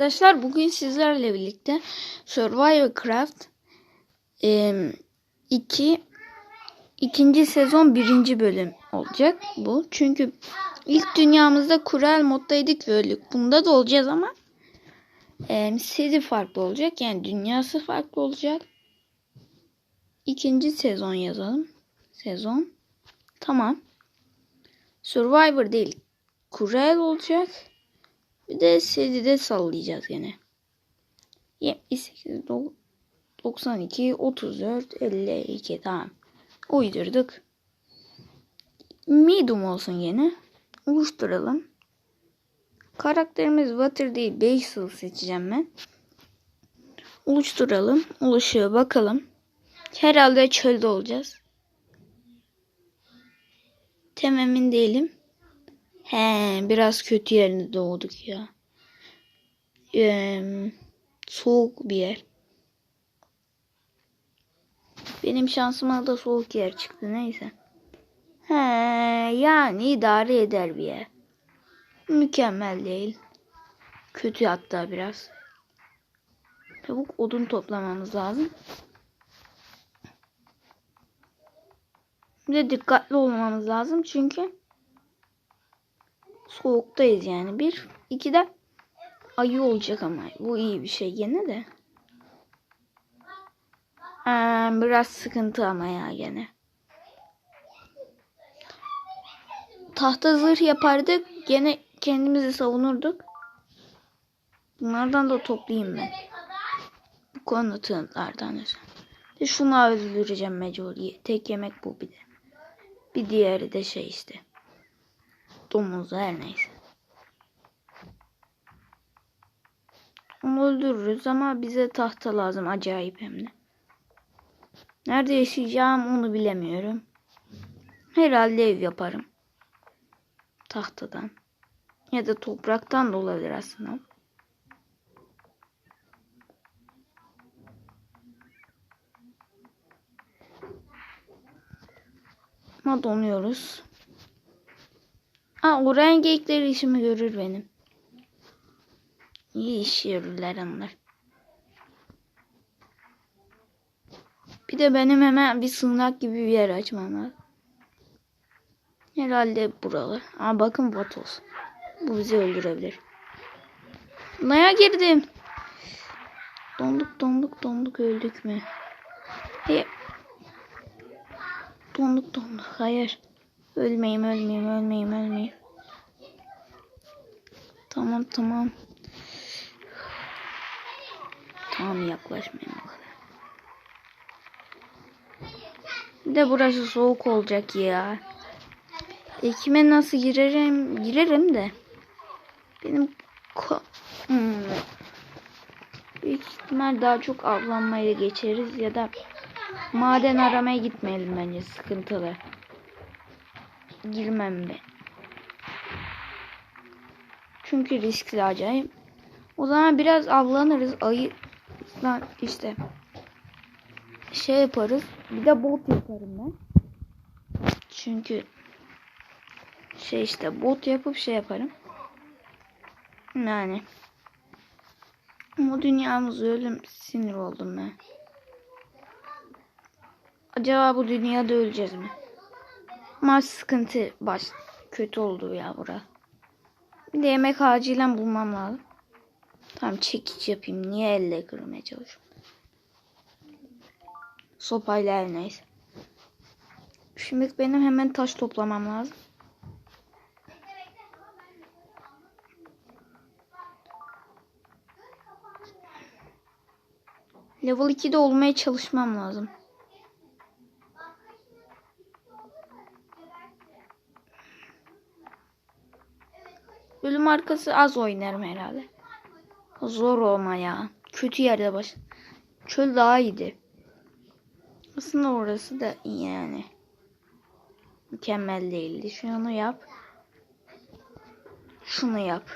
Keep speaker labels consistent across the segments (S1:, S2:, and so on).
S1: Arkadaşlar bugün sizlerle birlikte Survivor Craft 2 ikinci sezon birinci bölüm olacak bu. Çünkü ilk dünyamızda Kurel moddaydık ve öldük. Bunda da olacağız ama e, seri farklı olacak. Yani dünyası farklı olacak. İkinci sezon yazalım. Sezon. Tamam. Survivor değil. Kurel olacak. Bir de seride sallayacağız gene. 78, 92, 34, 52 tamam. Uydurduk. Medium olsun gene. Oluşturalım. Karakterimiz Water değil Basil seçeceğim ben. Oluşturalım. Oluşuyor bakalım. Herhalde çölde olacağız. Tam emin değilim. He, biraz kötü yerinde doğduk ya. Ee, soğuk bir yer. Benim şansıma da soğuk yer çıktı neyse. He, yani idare eder bir yer. Mükemmel değil. Kötü hatta biraz. Çabuk odun toplamamız lazım. Bir de dikkatli olmamız lazım çünkü soğuktayız yani. Bir, iki de ayı olacak ama bu iyi bir şey gene de. Ee, biraz sıkıntı ama ya gene. Tahta zırh yapardık. Gene kendimizi savunurduk. Bunlardan da toplayayım ben. Bu konutlardan. De şunu öldüreceğim mecbur. Tek yemek bu bir de. Bir diğeri de şey işte. Domuz her neyse. Onu öldürürüz ama bize tahta lazım acayip hem de. Nerede yaşayacağım onu bilemiyorum. Herhalde ev yaparım. Tahtadan. Ya da topraktan da olabilir aslında. Ama donuyoruz. Aa, oran geyikleri işimi görür benim. İyi iş yürürler onlar. Bir de benim hemen bir sığınak gibi bir yer açmam lazım. Herhalde buralı. Ama bakın Vatos. Bu bizi öldürebilir. Naya girdim. Donduk donduk donduk öldük mü? Hey. Donduk donduk. Hayır. Ölmeyeyim ölmeyeyim ölmeyeyim ölmeyeyim. Tamam tamam. Tamam yaklaşmayayım o kadar. Bir de burası soğuk olacak ya. Ekime nasıl girerim? Girerim de. Benim ko hmm. Büyük ihtimal daha çok avlanmayla geçeriz ya da maden aramaya gitmeyelim bence sıkıntılı. Girmem ben. Çünkü riskli acayip. O zaman biraz avlanırız. Ayı işte şey yaparız. Bir de bot yaparım ben. Çünkü şey işte bot yapıp şey yaparım. Yani ama dünyamız ölüm sinir oldum ben. Acaba bu dünyada öleceğiz mi? Ama sıkıntı baş kötü oldu ya bura. Bir de yemek acilen bulmam lazım. Tamam çekiç yapayım. Niye elle kırmaya çalışıyorum? Sopayla her neyse. Şimdi benim hemen taş toplamam lazım. Level 2'de olmaya çalışmam lazım. Bölüm arkası az oynarım herhalde. Zor olma ya. Kötü yerde baş. Çöl daha iyiydi. Aslında orası da iyi yani. Mükemmel değildi. Şunu yap. Şunu yap.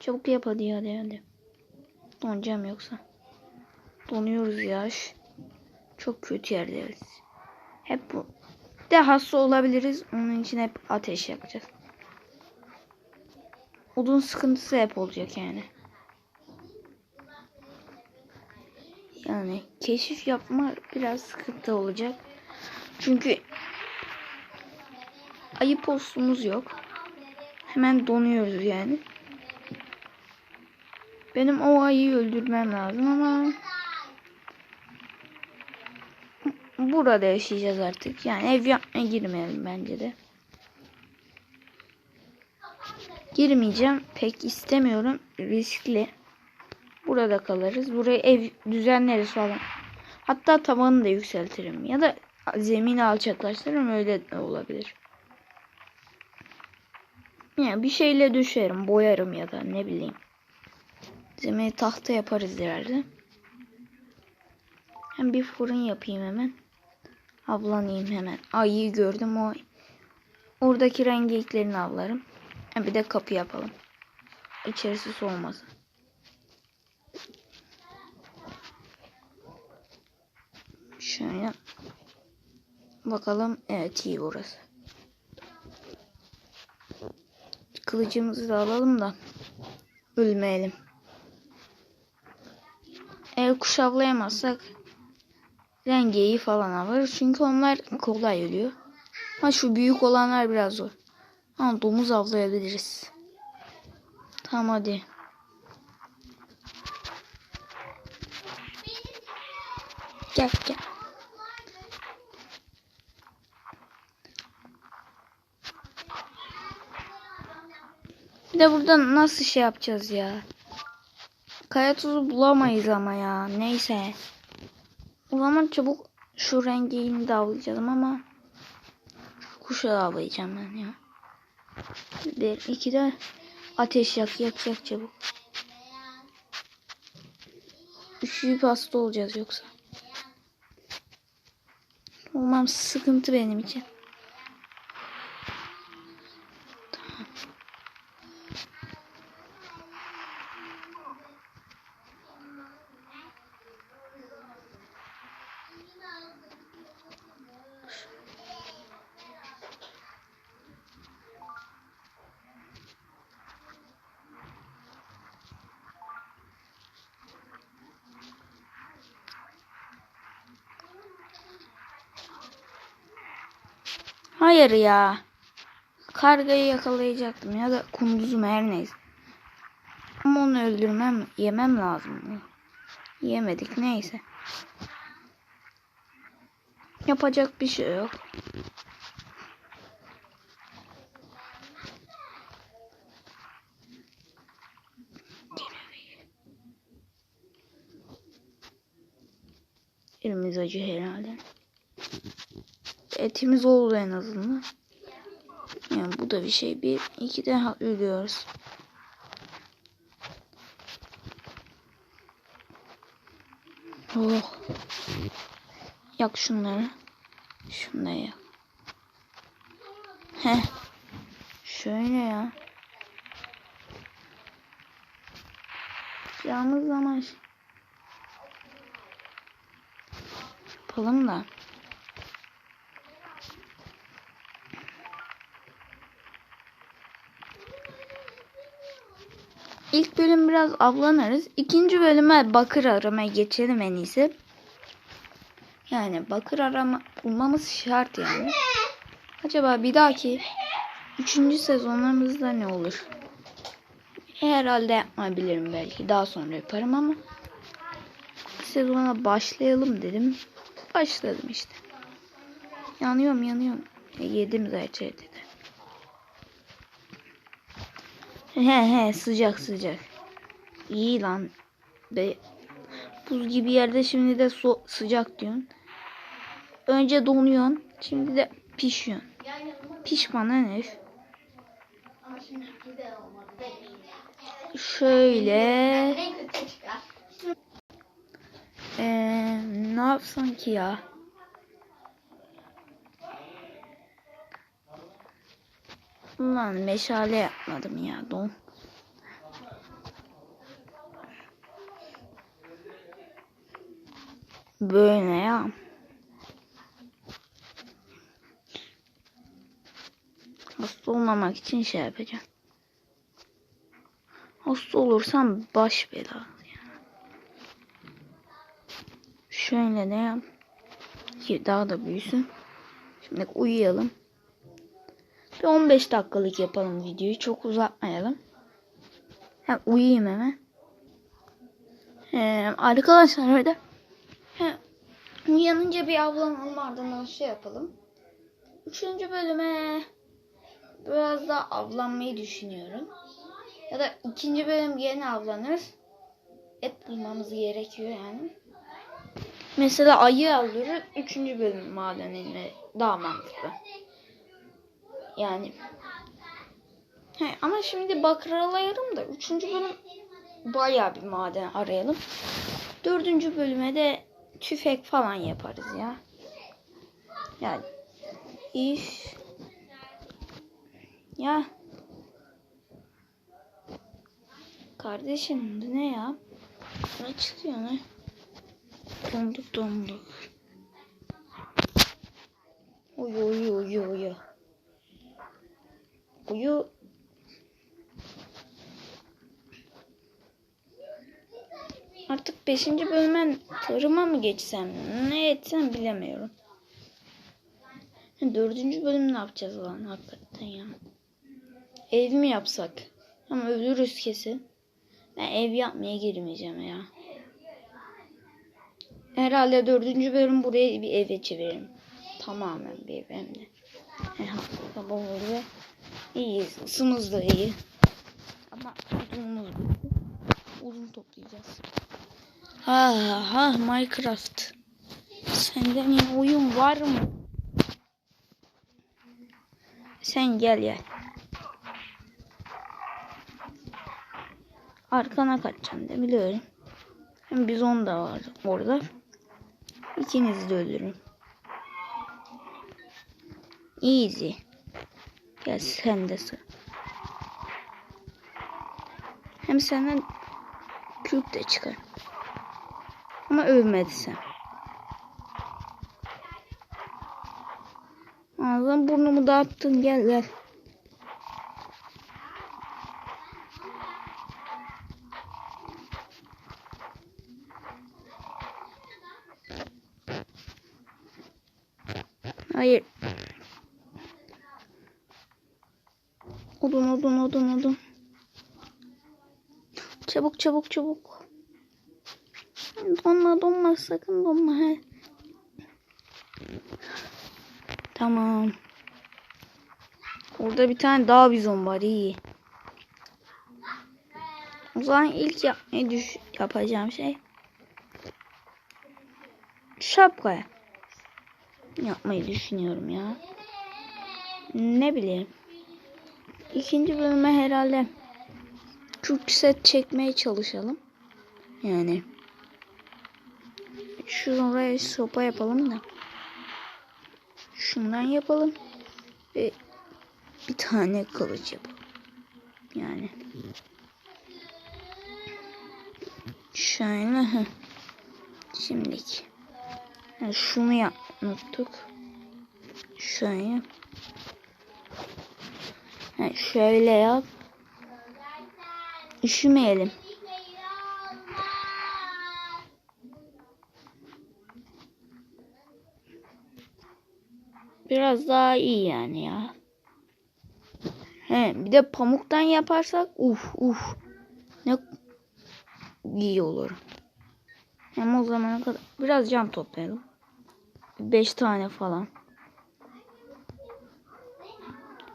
S1: Çabuk yap hadi hadi hadi. Donacağım yoksa. Donuyoruz ya. Çok kötü yerdeyiz. Hep bu. De hasta olabiliriz. Onun için hep ateş yapacağız. Odun sıkıntısı hep olacak yani. Yani keşif yapma biraz sıkıntı olacak. Çünkü ayı postumuz yok. Hemen donuyoruz yani. Benim o ayıyı öldürmem lazım ama burada yaşayacağız artık. Yani ev yapmaya girmeyelim bence de. Girmeyeceğim. Pek istemiyorum. Riskli. Burada kalırız. Buraya ev düzenleriz falan. Hatta tavanı da yükseltirim. Ya da zemini alçaklaştırırım. Öyle de olabilir. Yani bir şeyle düşerim. Boyarım ya da ne bileyim. Zemini tahta yaparız herhalde. Hem bir fırın yapayım hemen. Avlanayım hemen. Ayıyı gördüm o. Oradaki rengeklerini avlarım. Bir de kapı yapalım. İçerisi soğumasın. Şöyle. Bakalım. Evet iyi burası. Kılıcımızı da alalım da ölmeyelim. Eğer kuş avlayamazsak rengeyi falan alırız. Çünkü onlar kolay ölüyor. Ha şu büyük olanlar biraz zor. Ha domuz avlayabiliriz. Tamam hadi. Gel gel. Bir de burada nasıl şey yapacağız ya? Kaya tuzu bulamayız ama ya. Neyse. O zaman çabuk şu rengini de avlayacağım ama şu kuşu avlayacağım ben ya. Bir, iki de ateş yak yak yak çabuk. Üşüyüp hasta olacağız yoksa. Olmam sıkıntı benim için. Hayır ya. Kargayı yakalayacaktım ya da kunduzu her neyse. Ama onu öldürmem, yemem lazım. Yemedik neyse. Yapacak bir şey yok. Elimiz acı herhalde. Etimiz oldu en azından. Yani bu da bir şey. Bir, iki de ölüyoruz. Oh. Yak şunları. Şunları yak. Heh. Şöyle ya. Yalnız zaman yapalım da. İlk bölüm biraz avlanırız. İkinci bölüme bakır aramaya geçelim en iyisi. Yani bakır arama bulmamız şart yani. Acaba bir dahaki üçüncü sezonlarımızda ne olur? Herhalde yapmayabilirim belki. Daha sonra yaparım ama sezona başlayalım dedim. Başladım işte. Yanıyorum yanıyorum. E, yedim zaten dedi. He he sıcak sıcak. İyi lan. Be buz gibi yerde şimdi de so sıcak diyorsun. Önce donuyorsun. Şimdi de pişiyorsun. Pişman ne? Şöyle. Ee, ne yapsam ki ya? Ulan meşale yapmadım ya don. Böyle ya. Hasta olmamak için şey yapacağım. Hasta olursam baş bela. Şöyle de yap. Daha da büyüsün. Şimdi uyuyalım. Bir 15 dakikalık yapalım videoyu. Çok uzatmayalım. Ha, uyuyayım hemen. Ee, arkadaşlar öyle. He, uyanınca bir avlanalım ardından şey yapalım. Üçüncü bölüme biraz daha avlanmayı düşünüyorum. Ya da ikinci bölüm yine avlanırız. Et bulmamız gerekiyor yani. Mesela ayı alıyoruz. Üçüncü bölüm madenine daha mantıklı. Yani. He, ama şimdi bakır arayalım da üçüncü bölüm bayağı bir maden arayalım. Dördüncü bölüme de tüfek falan yaparız ya. Yani iş ya kardeşim bu ne ya? Ne çıkıyor ne? Donduk donduk. Uyu uyu uyu uyu. Uyu. Artık 5. bölüme tarıma mı geçsem? Ne etsem bilemiyorum. Dördüncü bölüm ne yapacağız lan hakikaten ya? Ev mi yapsak? Ama ölürüz kesin. Ben ev yapmaya girmeyeceğim ya. Herhalde dördüncü bölüm buraya bir eve çeviririm. Tamamen bir ev hem de. Oldu ve iyiyiz. Isımız da iyi. Ama odunumuz bitti. Odun toplayacağız. Ha ha Minecraft. Senden iyi oyun var mı? Sen gel gel. Arkana kaçacağım da biliyorum. Hem bizon da var orada. İkinizi de öldürürüm. Easy. Gel sen de sıra. Hem senden küp de çıkar. Ama övmedi sen. Ağzım burnumu dağıttın gel gel. Hayır. Odun odun odun odun. Çabuk çabuk. Donma donma sakın donma he. Tamam. Orada bir tane daha bizon var iyi. O zaman ilk yapmayı düş yapacağım şey şapka yapmayı düşünüyorum ya. Ne bileyim. İkinci bölüme herhalde Türk set çekmeye çalışalım. Yani şuraya sopa yapalım da. Şundan yapalım. Ve bir tane kılıç yapalım. Yani. Şöyle. heh. Şimdiki. Yani şunu yap unuttuk. Şöyle. Yani şöyle yap. Üşümeyelim. Biraz daha iyi yani ya. He, bir de pamuktan yaparsak uf uf ne iyi olur. Hem o zamana kadar biraz cam toplayalım. 5 tane falan.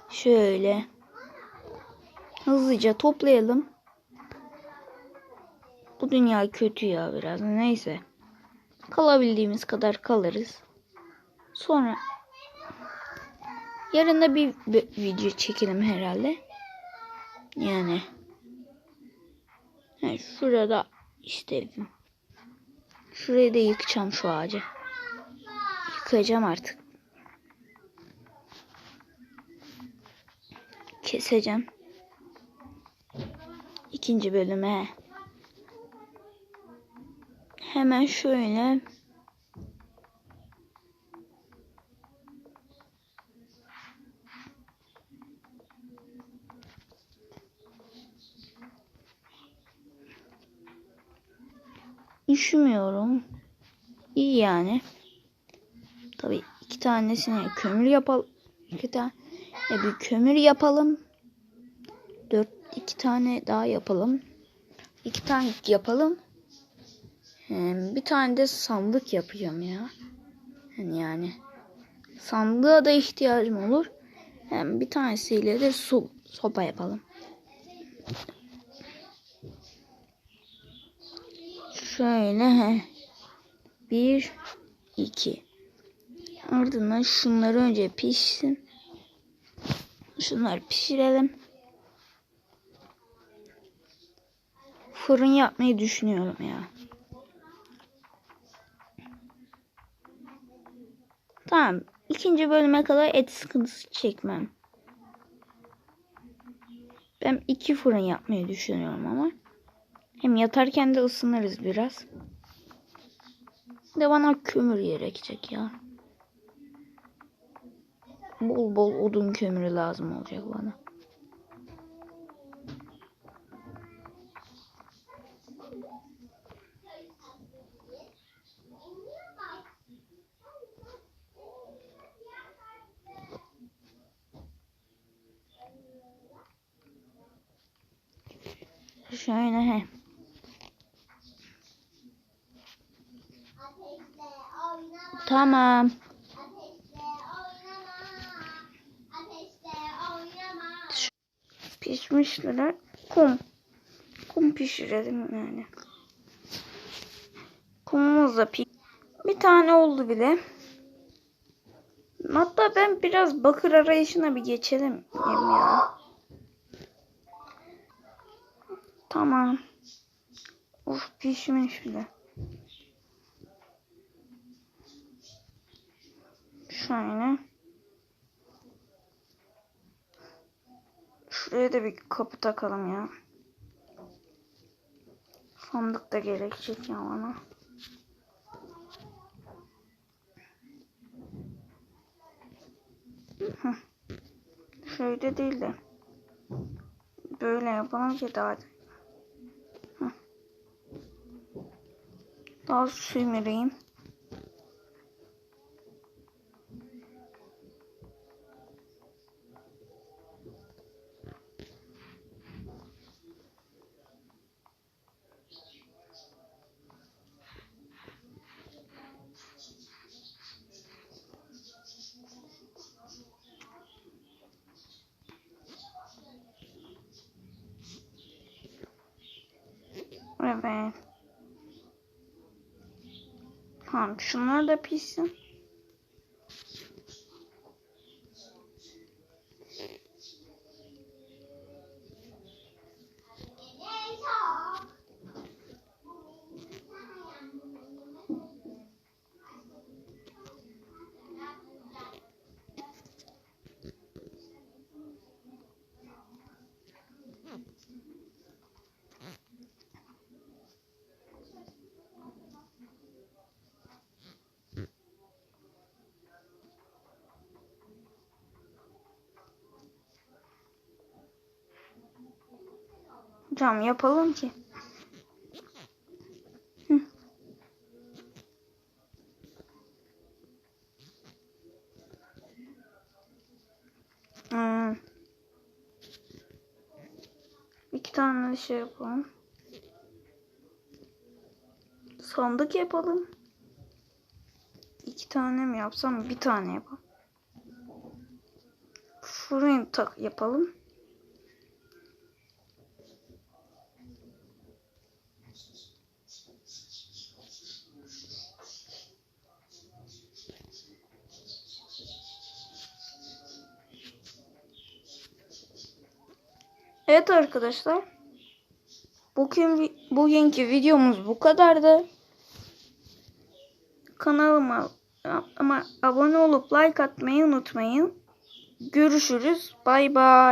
S1: Şöyle hızlıca toplayalım. Bu dünya kötü ya biraz. Neyse. Kalabildiğimiz kadar kalırız. Sonra yarın da bir, bir video çekelim herhalde. Yani he, şurada işte şurayı da yıkacağım şu ağacı. Yıkayacağım artık. Keseceğim. İkinci bölüme hemen şöyle üşümüyorum. İyi yani. Tabii iki tanesine kömür yapalım. İki tane bir kömür yapalım. Dört iki tane daha yapalım. İki tane yapalım. Bir tane de sandık yapacağım ya. Yani, yani sandığa da ihtiyacım olur. Hem bir tanesiyle de su sopa yapalım. Şöyle he. Bir, iki. Ardından şunları önce pişsin. Şunları pişirelim. Fırın yapmayı düşünüyorum ya. Tamam. ikinci bölüme kadar et sıkıntısı çekmem. Ben iki fırın yapmayı düşünüyorum ama. Hem yatarken de ısınırız biraz. De bana kömür gerekecek ya. Bol bol odun kömürü lazım olacak bana. Şöyle he. Tamam. Pişmişler. Kum. Kum pişirelim yani. Kumumuz da piş. Bir tane oldu bile. Hatta ben biraz bakır arayışına bir geçelim ya. Tamam. Of pişmiş bile. Şöyle. Şuraya da bir kapı takalım ya. Sandık da gerekecek ya bana. Şöyle değil de. Böyle yapalım ki daha Heh. Daha sömüreyim. Evet. Tamam şunlar da pişsin. Cam yapalım ki. Hmm. İki tane şey yapalım. Sandık yapalım. İki tane mi yapsam bir tane yapalım. Fırın tak yapalım. Evet arkadaşlar. Bugün bugünkü videomuz bu kadardı. Kanalıma ama abone olup like atmayı unutmayın. Görüşürüz. Bay bay.